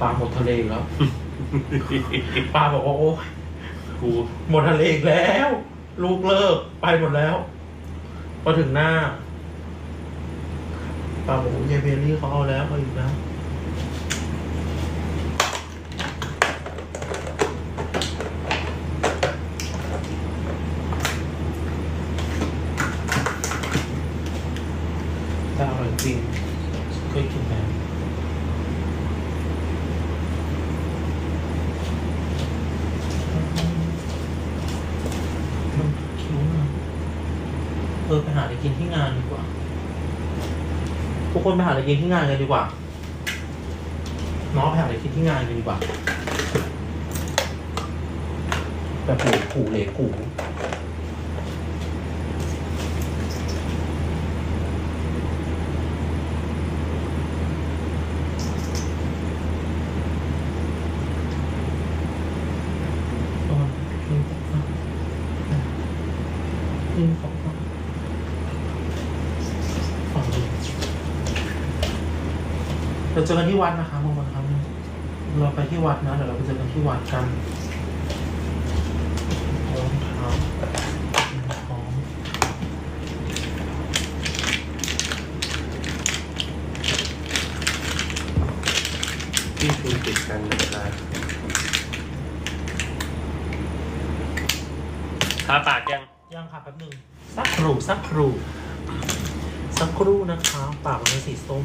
ปลาหมดทะเลอีกแล้ว ปลาบอกว่าโอ้ยกูหมดทะเลอีกแล้ว ลูกเลิกไปหมดแล้วพอถึงหน้าปลาบอกว่าเยายเบลลี่เขาเอาแล้วเอาอีกแล้วแต่อร่อยจริงเคยกินแล้ว มันคิ้วนะเออไปหาอะไรกินที่งานดีกว่า ทุกคนไปหาอะไรกินที่งานกันดีกว่าน้องไปหาอะไรกินที่งานกันดีกว่าแบบหูกูเหลกูอนหนึ่งสองสามหนึ่งสองสามฝั่งนี้ เราเจอกันที่วัดนะคะบางวันครับเราไปที่วัดนะเดี๋ยวเราไปเจอกันที่วัดกันรองเท้าของที่คุยติดกันนะครับทาปากยังย่างค่ะแป๊บหนึงสักครู่สักครู่สักครู่นะคะปากมันเป็นสีส้ม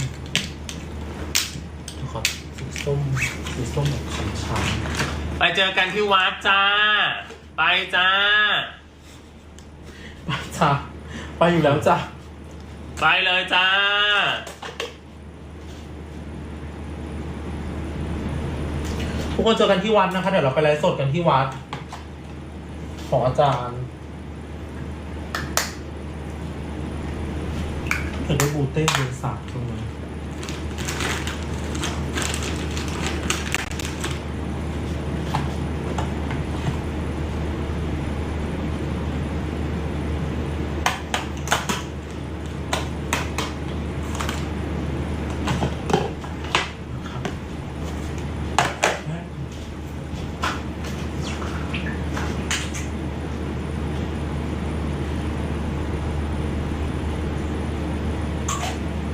นะครับสีส้มสีส้มแบบช้ำไปเจอกันที่วัดจ้า ไปจ้า ๆไปจ้ะไปอยู่แล้วจ้ะไปเลยจ้า ทุกคนเจอกันที่วัดนะคะเดี๋ยวเราไปไลฟ์สดกันที่วัด ของอาจารย์เห็นได้บูเต้เดินสับตรงนี้นนะครับ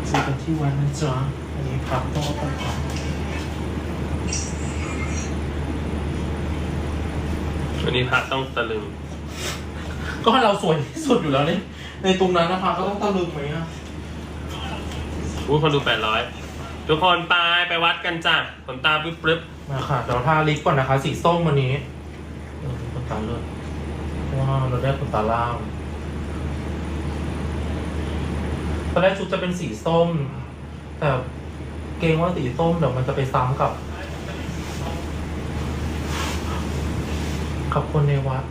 เจอกัน ที่วัดนะจ๊ะอันนี้พักต้องเอาไปก่อนวันนี้พระต้องตะลึง ก็เราสวยที่สุดอยู่แล้วนี่ในตรงนั้นนะคะก็ต้องตะลึงไหมอะอู้คนดูแปดร้อยทุกคนไปไปวัดกันจ้ะขนตาปึ๊บปึ๊บมาค่ะเดี๋ยวทาลิปก่อนนะคะ สีส้มวันนี้เออขนตาเลือดว้าวเราได้ขนตาล่าง ตอนแรกชุดจะเป็นสีส้ม แต่เกรงว่าสีส้มเดี๋ยวมันจะไปซ้ำกับ กับคนในวัด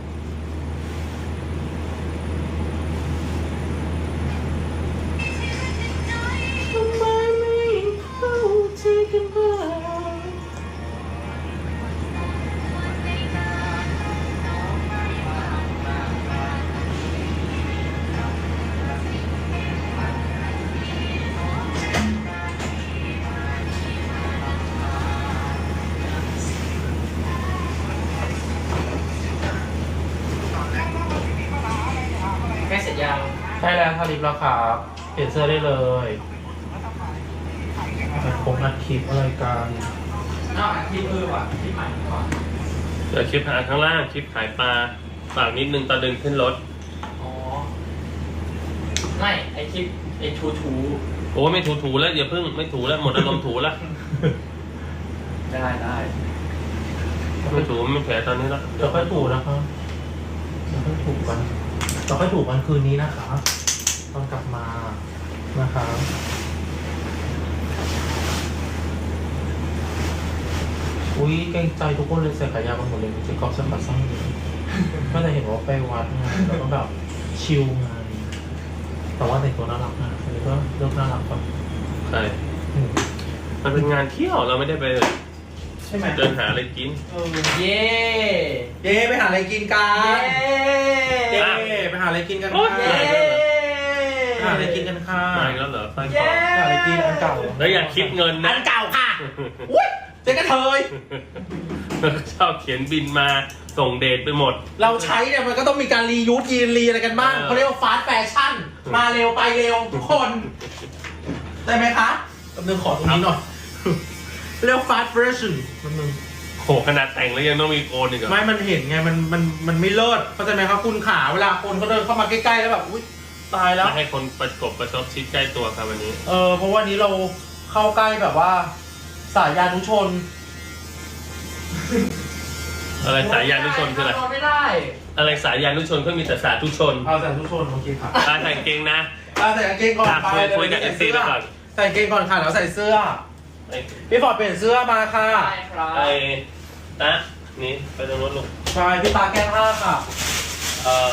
ช่แล้วทาลิปแล้วครับ เปลี่ยนเสื้อได้เลยแต่ผมอัดคลิปอะไรกันอ้าวที่เออว่ะที่ใหม่ก่อนเดี๋ยวคลิปหาข้างล่างคลิปขายปลาฝากนิดนึงตอนเดินขึ้นรถ อ๋อ ไม่ ไอคลิปไอทูทูโอ้ไม่ถูถูแล้วอย่าเพิ่งไม่ถูแล้วหมดอารมณ์ถูแล้วได้ได้ไม่ถูไม่แผลตอนนี้แล้วเดี๋ยวค่อยถูกนะครับเดี๋ยวค่อยถูกกันเดี๋ยวค่อยถูกกันคืนนี้นะคะ ตอนกลับมานะคะอุ้ยเกรงใจทุกคนเลยใส่ขายาวกันหมดเลยเจ๊กอล์ฟใส่ขาสั้นเลยก็จะเห็นว่าไปวัดไงแล้วก็แบบชิลไงแต่ว่าแต่งตัวน่ารักนะอันนี้ก็เลือกน่ารักแบบใช่อืมมันเป็นงานเที่ยวเราไม่ได้ไปใช่ไหมเดินหาอะไรกิน เออเย้เย้ไปหาอะไรกินกัเย้นเย้ไปหาอะไรกินกันโอ๊ค่ะยไป หาอะไรกินกันค่ะมาอีกแล้วเหรอไส้กรเย้อกไปหาอะไรกินอันเก่าแล้วอย่าคิดเงินอันะนเก่าค่ะอุ้ยเจ๊กระเทย แล้วก็ชอบเขียนบินมาส่งเดทไปหมด เราใช้เนี่ยมันก็ต้องมีการรียูสยีนรีอะไรกันบ้างเออ เขาเรียกว่าฟาสต์แฟชั่น มาเร็วไปเร็วทุกคน ได้ไหมคะกำนึงขอตรงนี้หน่อย เรียกฟาสต์แฟชั่นกำนึงโหขนาดแต่งแล้วยังต้องมีโอนอีกเหรอไม่มันเห็นไง มันมันมันไม่เลิศเข้าใจไหมครับคุณขาเวลาคนเขาเดินเข้ามาใกล้ๆแล้วแบบ อุ้ย ตายแล้ว ไม่ให้คนประกบประชดชิดใกล้ตัวครับวันนี้ เออเพราะวันนี้เราเข้าใกล้แบบว่า สายยานุชน อะไรสายยานุชนคืออะไรนอนไม่ได้ อะไรสายยานุชนก็มีแต่สาธุชนเอาสายนุชนโอเคค่ะตาแต่งเกงนะเอาใส่กางเกงก่อนอะไปคุยเลยคุยกับใส่ FC เสื้ไปก่อนใส่กางเกงก่อนค่ะแล้วใส่เสื้อ ไอ้พี่ฟอร์ดเปลี่ยนเสื้อมาค่ะได้ครับไอ้ตะนี่ไปตรงนู้นลูกใช่พี่ตาแก้ผ้าค่ะ เอ่อ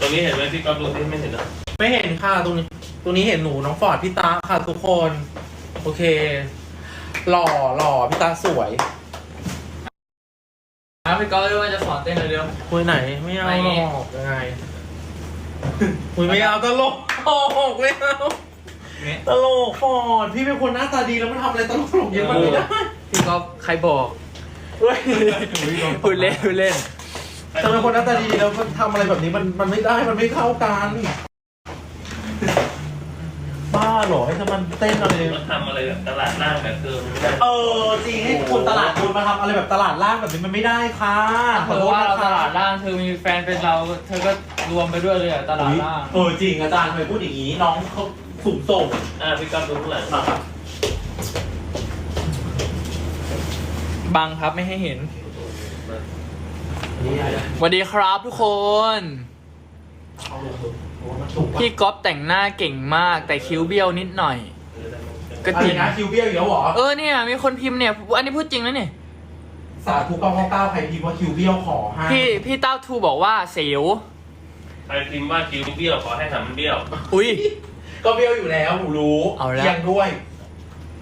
ตรงนี้เห็นไหมพี่ก๊อฟดูที่ไม่เห็นนะไม่เห็นค่ะตรงนี้ตรงนี้เห็นหนูน้องฟอร์ดพี่ตาค่ะทุกคน โอเค หล่อหล่อพี่ตาสวยครับพี่ก๊อฟเรียกว่าจะสอนเต้นเร็ว คุยไหนไม่เอาไหนหรอกยังไงคุยไม่เอาตลกตลกไม่เอาๆเนี่ย ตลกฟอร์ดพี่เป็นคนหน้าตาดีแล้วมันทำอะไรตลกตลกเยอะมันไม่ได้พี่ก๊อฟใครบอกเฮ้ย พูดเล่นพูดเล่นจะ เป็นคนหน้าตาดีแล้วมันทำอะไรแบบนี้มันมันไม่ได้มันไม่เข้ากันบ้าเหรอให้จะมันเต้นอะไร มันทำอะไรแบบตลาดล่างแบบเธอมันไม่ได้เออจริงให้คนตลาดคนมาทำอะไรแบบตลาดล่างแบบนี้มันไม่ได้ค่ะขเธออโทษว่านะเราตคะลาดล่างเธอมีแฟนเป็นเรา เธอก็รวมไปด้วยเลยอะตลาดล่างเออจริงอาจารย์ทำไมพูดอย่างนี้น้องเขาสูงส่งอะพี่ก๊อฟดูข้างหลังมาครับบังครับไม่ให้เห็นนี่อะไร สวัสดีครับทุกคนเอาลงดูโอ้มันถูกพี่ก๊อฟแต่งหน้าเก่งมากแต่คิ้วเบี้ยวนิดหน่อย ก็อะไรจริงนะคิวเบี้ยวอีกแล้วเหรอเออเนี่ยมีคนพิมพ์เนี่ย อันนี้พูดจริงนะเนี่ยสาธุเก้าเก้าเก้าใครพิมพ์ว่าคิวเบี้ยวขอให้พี่พี่เต้าทูบอกว่าเสียวใครพิมพ์ว่าคิ้วเบี้ยวขอให้หำมันเบี้ยว อุ้ย ก็เบี้ยวอยู่แล้วหนูรู้เอาละเอียงด้วย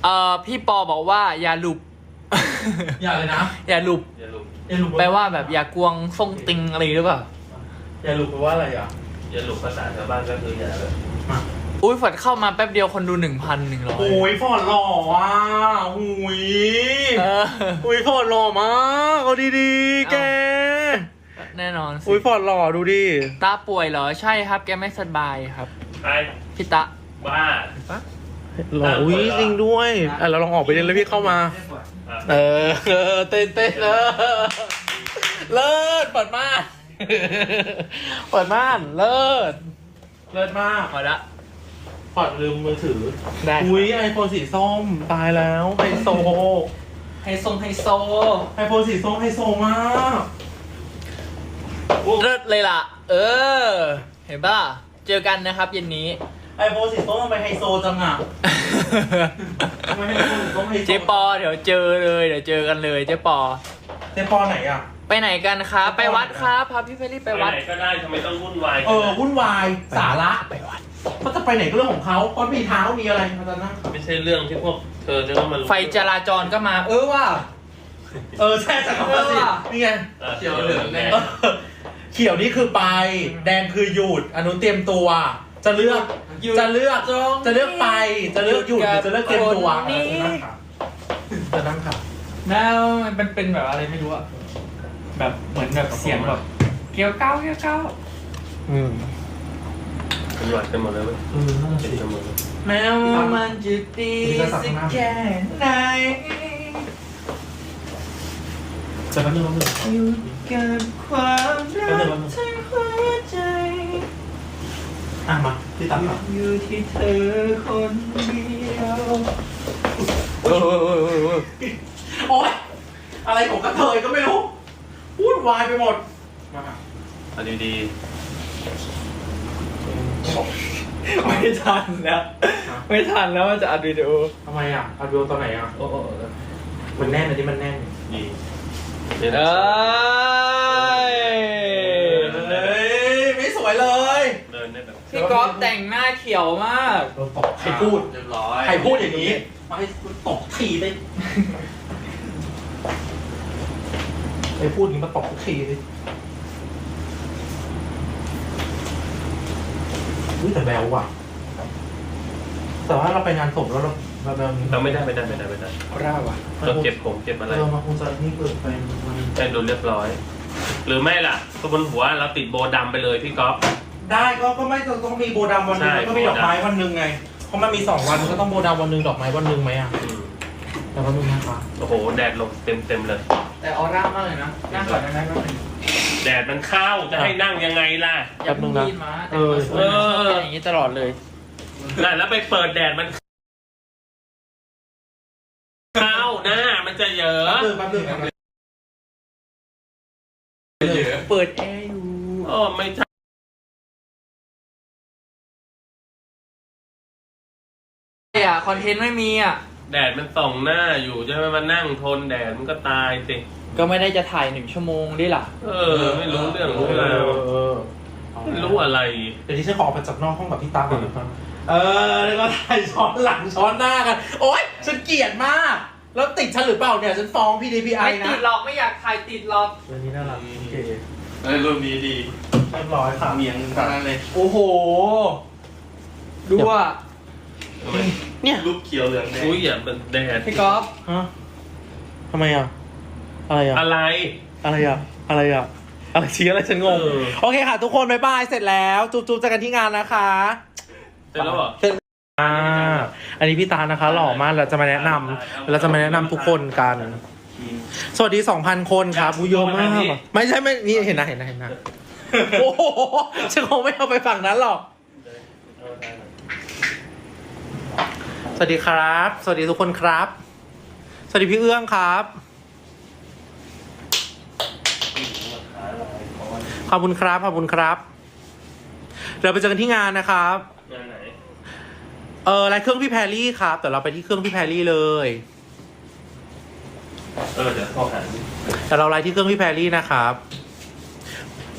เอ่อพี่ปอบอกว่าอย่าหลุบ อย่าเลยนะ อย่าหลุบอย่าลุก อย่าหลุดแปลว่าแบบอย่ากวงทรงติงอะไรหรือเปล่า อย่าหลุดแปลว่าอะไรอะอย่าลุกภาษาชาวบ้านก็คืออย่าเลยมาอุ้ยฝดเข้ามาแป๊บเดียวคนดูหนึ่งพันหนึ่งร้อยโอ้ยฟอร์ดหล่ออะหุยเอออุ้ยฟอร์ดหล่อมากเอาดีๆแกแน่นอนสิอุ้ยฟอร์ดหล่อดูดิตาป่วยเหรอใช่ครับ แกไม่สบายครับใครพี่ตะบ้า หล่ออุ้ยจริงด้วยอะเราลองออกไปเล่นแล้วพี่เข้ามาอะเออเออเต้นเต้นเออเลิศเปิดม่านเปิดม่านเลิศเลิศมากพอละปอดลืมมือถือได้ครับอุ้ยไอโฟนสีส้มตายแล้วไฮโซไฮโซไฮโซไอโฟนสีส้มไฮโซมากเลิศเลยล่ะ เออ เห็นปะล่ะ เจอกันนะครับเย็นนี้ ไอโฟนสีส้มทำไมไฮโซจังอะทำไมไอโฟนสีส้มไฮโซเจ๊ปอเดี๋ยวเจอเลยเดี๋ยวเจอกันเลยเจ๊ปอ เจ๊ปอไหนอะ ไปไหนกันครับไปวัดครับพาพี่เฟรรี่ไปไปวัด ไหนก็ได้ทำไมต้องวุ่นวายเออวุ่นวายสาระไปวัด เขาจะไปไหนก็เรื่องของเขาเขามีเท้ามีอะไรมาจะนั่งไม่ใช่เรื่องที่พวกเธอจะต้องมารู้ไฟจราจรก็มา เออว่า เออใช่จักรพรรดินี่ไง อะเขียวเหลืองแดง เออเขียวนี่คือไป แดงคือหยุดอนุเตรียมตัว จะเลือก หยุดจะเลือกตรงนี้จะเลือกไป จะเลือกหยุดหรือจะเลือกเตรียมตัวคนนี้ จะนั่งค่ะแล้วมันเป็นแบบอะไรไม่รู้อะแบบเหมือนแบบเสียงแบบ เกี่ยวเก้าเกี่ยวเก้าอืมเป็นหวัดกันหมดเลยเว้ยเออนั่นน่ะเป็นสิกันหมดเลยแม้ว่ามันจะดีสักแค่ไหนจะแป๊บนึงแป๊บนึงอยู่กับความรักทั้งหัวใจ อะมาที่ตัดครับอยู่ที่เธอคนเดียวโอ๊ยอะไรของกระเทยก็ไม่รู้วุ่นวายไปหมดมาค่ะเอาดีไม่ทันแล้ว ไม่ทันแล้วว่าจะอัดวิดีโอทำไมอะเอาดูตอนไหนอะๆโอ้โหมันแน่นอันนี้มันแน่นดี เดี๋ยวเอนะ้ย เฮ้ยไม่สวยเลย เดินได้แบบ พี่ก๊อฟแต่งหน้าเขียวมาก โดนตบใครพูด เรียบร้อยใครพูดอย่างนี้มาให้ตบทีไปใครพูดอย่างนี้มาตบทุกทีเลยอุ้ยแต่แบวว่ะ แต่ว่าเราไปงานศพแล้วเราเราแบบเราไม่ได้ไม่ได้ไม่ได้ไม่ได้เอาร่าว่ะต้องเก็บผมเก็บอะไรเรามาคงจะนี่เกิดไปมันให้ดูเรียบร้อย หรือไม่ล่ะตัวบนหัวเราติดโบดำไปเลยพี่ก๊อฟ ได้ก็ก็ไม่ต้องต้องมีโบดำวันหนึงใช่ แล้วก็มีดอกไม้วันหนึงไงเพราะมันมีสองวันมันก็ต้องโบดำวันหนึงดอกไม้วันหนึงไหมอะอืมแต่วันหนึงนะคะโอ้โห แดดลงเต็มเต็มๆเลย แต่ออร่ามากเลยนะนั่งก่อนได้ไหมแป๊บนึงแดดมันเข้าจะให้นั่งยังไงล่ะ อย่าเพิ่งรีดมาแต่เออเออ เป็นอย่างนี้ตลอดเลย น่ะแล้วไปเปิดแดดมันเข้าหน้ามันจะเยอะแป๊บนึงแป๊บนึง เปิดแอร์อยู่ โอ้ไม่ใช่ อะคอนเทนต์ไม่มีอะ แดดมันส่องหน้าอยู่จะให้มานั่งทนแดดมันก็ตายสิ ก็ไม่ได้จะถ่ายหนึ่งชั่วโมงดิล่ะ เออ ไม่รู้เรื่องเอรู้อราวเออไม่รู้อะไร เดี๋ยวที่ฉันขอออกไปจากนอกห้องกับพี่ตาก่อนนะครับเออ แล้วก็ถ่ายช้อนหลังช้อนหน้ากัน โอ๊ย ฉันเกลียดมาก แล้วติดฉันหรือเปล่าเนี่ย ฉันฟ้องพี่ดีพีไอไม่นะติดหรอกไม่อยากถ่ายติดหรอก เรื่องนี้น่ารักโอเคเออรูปนี้ดีเรียบร้อยค่ะ เมียงทั้งนั้นเลย โอ้โห ดูอะ เนี่ยรูปเขียวเหลืองแดงอุ้ยอย่าเป็นแดดพี่ก๊อฟฮะทำไมอะ อะไรอะ อะไร อะไรอะ อะไรอะ อะไรชี้อะไรฉันงงเออโอเคค่ะทุกคนบ๊ายบายเสร็จแล้วจุ๊บๆเจอกันที่งานนะคะ เสร็จแล้วเหรอเสร็จอ่าอันนี้พี่ตานะคะ หล่อมากเราจะมาแนะนำเราจะมาแนะนำทุกคนกัน สวัสดี 2,000 คนครับอุยเยอะมากอะไม่ใช่ไม่นี่เห็นนะเห็นนะเห็นนะโอ้โหฉันคงไม่เอาไปฝั่งนั้นหรอก สวัสดีครับ สวัสดีทุกคนครับ สวัสดีพี่เอื้องครับ ขอบคุณครับ ขอบคุณครับเดี๋ยวไปเจอกันที่งานนะครับ งานไหน เออไลน์เครื่องพี่แพรรี่ครับ แต่เราไปที่เครื่องพี่แพรรี่เลย เออเดี๋ยวพอหันแต่เราไลน์ที่เครื่องพี่แพรรี่นะครับ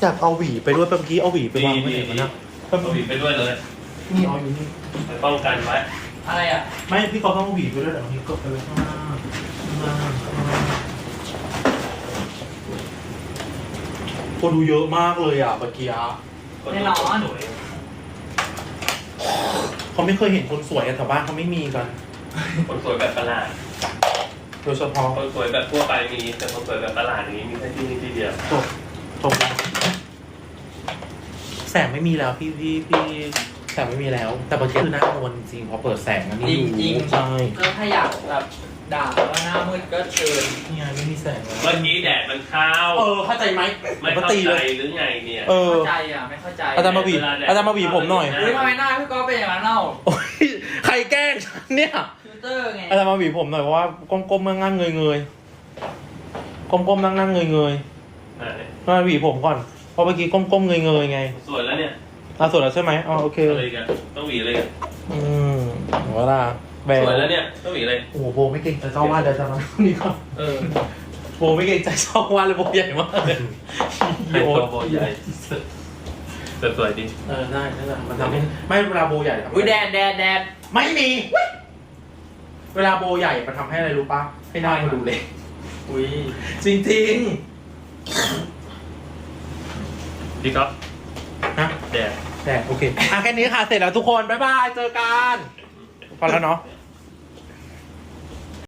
อยากเอาหวีไปด้วยเมื่อกี้เอาหวีไปวางไว้ไหนวะเนะเอาหวีไปด้วยเลย นี่เอาอยู่นี่ ไปป้องกันไว้ อะไรอะ ไม่พี่เขาต้องเอาหวีไปด้วยแต่บางทีก็ไปไว้ข้างหน้าข้างหน้าข้างหน้าคนดูเยอะมากเลยอะเมื่อกี้อะแน่นอนสวยเขาไม่เคยเห็นคนสวยอะแถวบ้านเขาไม่มีกัน คนสวยแบบประหลาด โดยเฉพาะคนสวยแบบทั่วไปมีแต่คนสวยแบบประหลาดอย่างนี้มีแค่ที่นี่ที่เดียวจบจบแล้วแสงไม่มีแล้วพี่พี่พี่ แสงไม่มีแล้ว แต่เมื่อกี้คือหน้านวลจริงๆพอเปิดแสงอันนี้อยู่จริงๆ ใช่ก็ถ้าอยากแบบด่าว่าหน้ามืดก็เชิญนี่ไงไม่มีแสงแล้วเมื่อกี้แดดมันเข้า เออเข้าใจไหมไม่ก็เข้าตีใจเลยหรือไงเนี่ย เออ เข้าใจอะไม่เข้าใจอาจารย์มาหวีเวลาแดดอาจารย์มาหวีผมหน่อยเข้าเฮ้ยทำไมหน้าพี่ก๊อฟเป็นอย่างนั้นเล่าโอ้ยใครแกล้งฉันเนี่ยฟิลเตอร์ไงอาจารย์มาหวีผมหน่อยเพราะว่าก้มๆนั่งๆเงยๆก้มๆนั่งๆเงยไหนๆมาหวีผมก่อนเพราะเมื่อกี้ก้มๆเงยๆไง สวยแล้วเนี่ย อะสวยแล้วใช่ไหมอ๋อโอเคอะไรกันต้องหวีอะไรกันอืมเวลาแบสวยแล้วเนี่ยต้องหวีอะไรโอ้โหโบไม่เก่งใจเจ้าว่าเดี๋ยวจะมานี่ก่อนเออโบไม่เก่งใจเจ้าว่าเลยโบใหญ่มากเลยไฮโซโบใหญ่แต่สวยดีเออได้นั่นแหละมันทำให้ไม่เวลาโบใหญ่ทำให้อุ้ยแดดแดดแดดไม่มีเวลาโบใหญ่มันทำให้อะไรรู้ปะให้หน้ามันดูเล็กอุ้ยจริงพี่ก๊อฟๆนะ แดด แดดโอเค อะแค่นี้ค่ะ เสร็จแล้วทุกคน บ๊ายบาย เจอกัน พอแล้วเนาะ